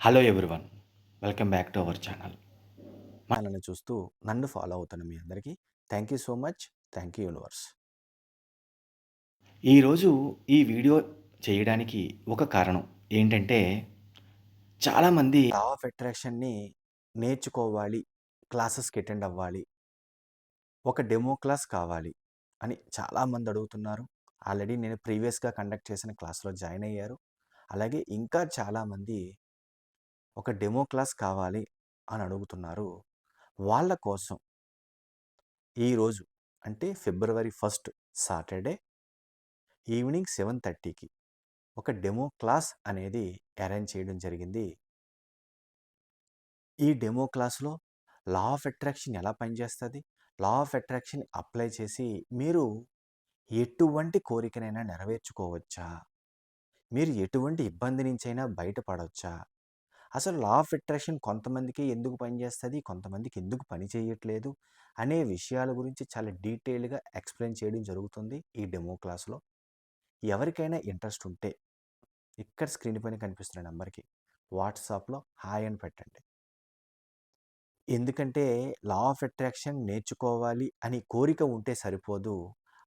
Hello everyone welcome back to our channel ఛానల్ని చూస్తూ నన్ను ఫాలో అవుతున్న మీ అందరికీ thank you so much thank you universe ఈరోజు ఈ వీడియో చేయడానికి ఒక కారణం ఏంటంటే చాలామంది లా ఆఫ్ అట్రాక్షన్ని నేర్చుకోవాలి క్లాసెస్కి అటెండ్ అవ్వాలి ఒక డెమో క్లాస్ కావాలి అని చాలామంది అడుగుతున్నారు. ఆల్రెడీ నేను ప్రీవియస్గా కండక్ట్ చేసిన క్లాస్లో జాయిన్ అయ్యారు. అలాగే ఇంకా చాలామంది ఒక డెమో క్లాస్ కావాలి అని అడుగుతున్నారు. వాళ్ళ కోసం ఈరోజు అంటే February first Saturday evening seven థర్టీకి ఒక డెమో క్లాస్ అనేది అరేంజ్ చేయడం జరిగింది. ఈ డెమో క్లాస్లో లా ఆఫ్ అట్రాక్షన్ ఎలా పనిచేస్తుంది? లా ఆఫ్ అట్రాక్షన్ అప్లై చేసి మీరు ఎటువంటి కోరికనైనా నెరవేర్చుకోవచ్చా? మీరు ఎటువంటి ఇబ్బంది నుంచైనా బయటపడవచ్చా అసలు లా ఆఫ్ అట్రాక్షన్ కొంతమందికి ఎందుకు పనిచేస్తుంది కొంతమందికి ఎందుకు పని చేయట్లేదు? అనే విషయాల గురించి చాలా డీటెయిల్గా ఎక్స్ప్లెయిన్ చేయడం జరుగుతుంది ఈ డెమో క్లాస్లో. ఎవరికైనా ఇంట్రెస్ట్ ఉంటే ఇక్కడ స్క్రీన్ పైన కనిపిస్తున్న నెంబర్కి వాట్సాప్లో హాయ్ అని పెట్టండి. ఎందుకంటే లా ఆఫ్ అట్రాక్షన్ నేర్చుకోవాలి అని కోరిక ఉంటే సరిపోదు.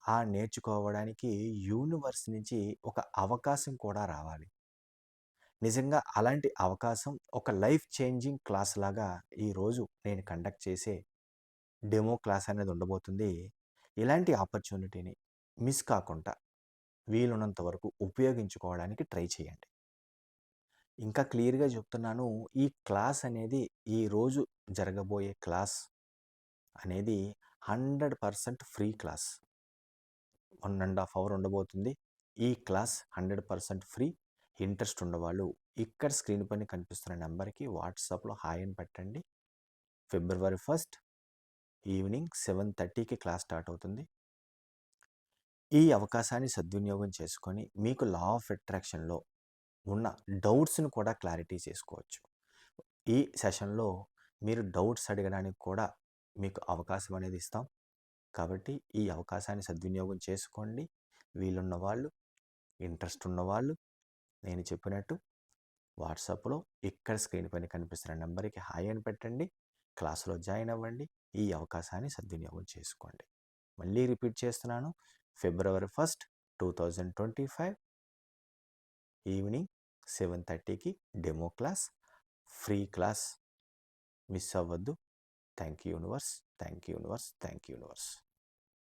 ఆ నేర్చుకోవడానికి యూనివర్స్ నుంచి ఒక అవకాశం కూడా రావాలి. నిజంగా అలాంటి అవకాశం ఒక లైఫ్ చేంజింగ్ క్లాస్ లాగా ఈరోజు నేను కండక్ట్ చేసే డెమో క్లాస్ అనేది ఉండబోతుంది. ఇలాంటి ఆపర్చునిటీని మిస్ కాకుండా వీలున్నంత వరకు ఉపయోగించుకోవడానికి ట్రై చేయండి. ఇంకా క్లియర్గా చెప్తున్నాను ఈ క్లాస్ అనేది ఈరోజు జరగబోయే క్లాస్ అనేది hundred percent free class. One and half hour ఉండబోతుంది. ఈ class hundred percent free interest ఉన్నవాళ్ళు ఇక్కడ స్క్రీన్ పైన కనిపిస్తున్న నెంబర్కి వాట్సాప్లో హాయ్ అని పెట్టండి. ఫిబ్రవరి ఫస్ట్ ఈవినింగ్ సెవెన్ థర్టీకి క్లాస్ స్టార్ట్ అవుతుంది. ఈ అవకాశాన్ని సద్వినియోగం చేసుకొని మీకు లా ఆఫ్ అట్రాక్షన్లో ఉన్న డౌట్స్ని కూడా క్లారిటీ చేసుకోవచ్చు. ఈ సెషన్లో మీరు డౌట్స్ అడగడానికి కూడా మీకు అవకాశం అనేది ఇస్తాం. కాబట్టి ఈ అవకాశాన్ని సద్వినియోగం చేసుకోండి. వీలున్న వాళ్ళు ఇంట్రెస్ట్ ఉన్నవాళ్ళు నేను చెప్పినట్టు వాట్సాప్లో ఇక్కడ స్క్రీన్ పైన కనిపిస్తున్న నెంబర్కి హాయ్ అని పెట్టండి. క్లాసులో జాయిన్ అవ్వండి. ఈ అవకాశాన్ని సద్వినియోగం చేసుకోండి. మళ్ళీ రిపీట్ చేస్తున్నాను. February first two thousand twenty five evening seven థర్టీకి demo class. Free class. Miss అవ్వద్దు. Thank you universe. Thank you universe. Thank you universe.